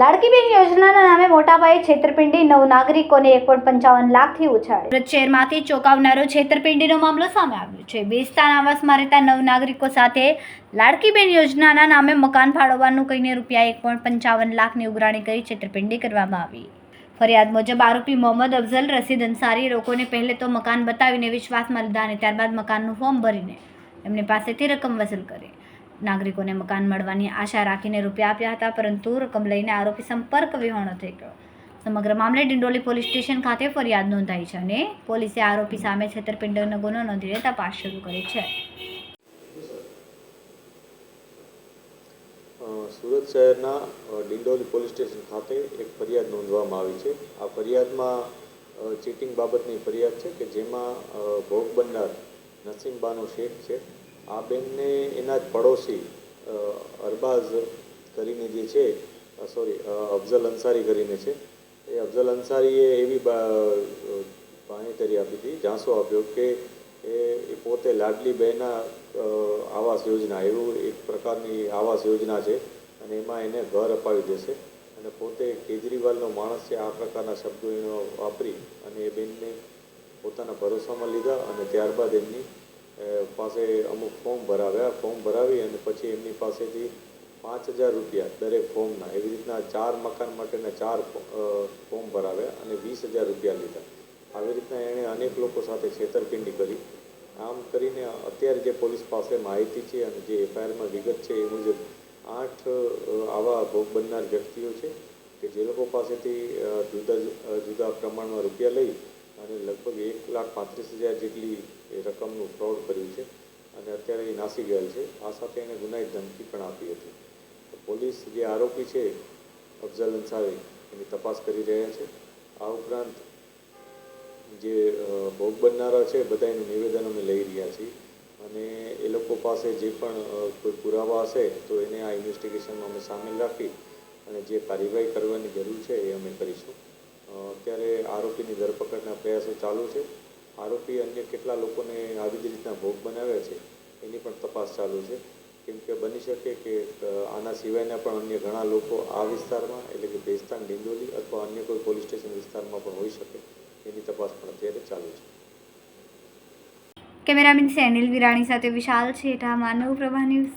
લાડકી બેન યોજનાના નામે મોટા પાયે છેતરપિંડી નવ નાગરિકોને એક પોઈન્ટ પંચાવન લાખથી ઉછાળ. સુરત શહેરમાંથી ચોંકાવનારો છેતરપિંડીનો મામલો સામે આવ્યો છે. બેસ્તાન આવાસમાં રહેતા નવ નાગરિકો સાથે લાડકી બેન યોજનાના નામે મકાન ફાળવવાનું કહીને રૂપિયા એક પોઈન્ટ પંચાવન લાખની ઉઘરાણી કરી છેતરપિંડી કરવામાં આવી. ફરિયાદ મુજબ આરોપી મોહમ્મદ અફઝલ રસીદ અંસારી લોકોને પહેલે તો મકાન બતાવીને વિશ્વાસમાં લીધા અને ત્યારબાદ મકાનનું ફોર્મ ભરીને એમની પાસેથી રકમ વસૂલ કરી. નાગરિકોને મકાન મળવાની આશા રાખીને રૂપિયા આપ્યા હતા, પરંતુ રકમ લઈને આરોપી સંપર્ક વિહોણો થઈ ગયો. સમગ્ર મામલે ડિંડોલી પોલીસ સ્ટેશન ખાતે ફરિયાદ નોંધાઈ છે અને પોલીસે આરોપી સામે છેતરપિંડીનો ગુનો નોંધીને તપાસ શરૂ કરી છે. સુરત શહેરના ડિંડોલી પોલીસ સ્ટેશન ખાતે એક ફરિયાદ નોંધવામાં આવી છે. આ ફરિયાદમાં ચીટિંગ બાબતની ફરિયાદ છે કે જેમાં ભોગ બનનાર નસીમબાનો શેખ છે. આ બેનને એના જ પડોશી અરબાઝ કરીને જે છે સોરી અફઝલ અંસારી કરીને છે. એ અફઝલ અંસારીએ એવી બા- અ, બાંહેધરી આપી હતી ઝાંસો આપ્યો કે એ પોતે લાડલી બહેના આવાસ યોજના એવું એક પ્રકારની આવાસ યોજના છે અને એમાં એને ઘર અપાવી દેશે. અને પોતે કેજરીવાલનો માણસ છે આ પ્રકારના શબ્દો એનો વાપરી અને એ બેનને પોતાના ભરોસામાં લીધા અને ત્યારબાદ એમની પાસે અમુક ફોર્મ ભરાવ્યા. ફોર્મ ભરાવી અને પછી એમની પાસેથી પાંચ હજાર રૂપિયા દરેક ફોર્મના, એવી રીતના ચાર મકાન માટેના ચાર ફોર્મ ભરાવ્યા અને વીસ હજાર રૂપિયા લીધા. આવી રીતના એણે અનેક લોકો સાથે છેતરપિંડી કરી. આમ કરીને અત્યારે જે પોલીસ પાસે માહિતી છે અને જે એફઆઈઆરમાં વિગત છે એ મુજબ આઠ આવા ભોગ બનનાર વ્યક્તિઓ છે કે જે લોકો પાસેથી જુદા જુદા પ્રમાણમાં રૂપિયા લઈ અને લગભગ એક લાખ પાંત્રીસ હજાર જેટલી એ રકમનું ફ્રોડ કર્યું છે અને અત્યારે એ નાસી ગયેલ છે. આ સાથે એને ગુનાહિત ધમકી પણ આપી હતી. પોલીસ જે આરોપી છે, અફઝલ અંસારી, એની તપાસ કરી રહ્યા છે. આ ઉપરાંત જે ભોગ બનનારા છે બધા એનું નિવેદન અમે લઈ રહ્યા છીએ. અને એ લોકો પાસે જે પણ કોઈ પુરાવા હશે, તો એને આ ઇન્વેસ્ટિગેશનમાં અમે સામેલ રાખી અને જે કાર્યવાહી કરવાની જરૂર છે એ અમે કરીશું. અત્યારે આરોપીની ધરપકડના પ્રયાસો ચાલુ છે. આરોપી અન્ય કેટલા લોકોને આવી જ રીતના ભોગ બનાવ્યા છે, એની પણ તપાસ ચાલુ છે. કેમ કે બની શકે કે આના સિવાયના પણ અન્ય ઘણા લોકો આ વિસ્તારમાં, એટલે કે ભેસ્તાન, ડિંડોલી અથવા અન્ય કોઈ પોલીસ સ્ટેશન વિસ્તારમાં પણ હોઈ શકે. એની તપાસ પણ અત્યારે ચાલુ છે. કેમેરામેન સેનિલ વિરાણી સાથે વિશાલ છેઠા, માનવ પ્રભા ન્યૂઝ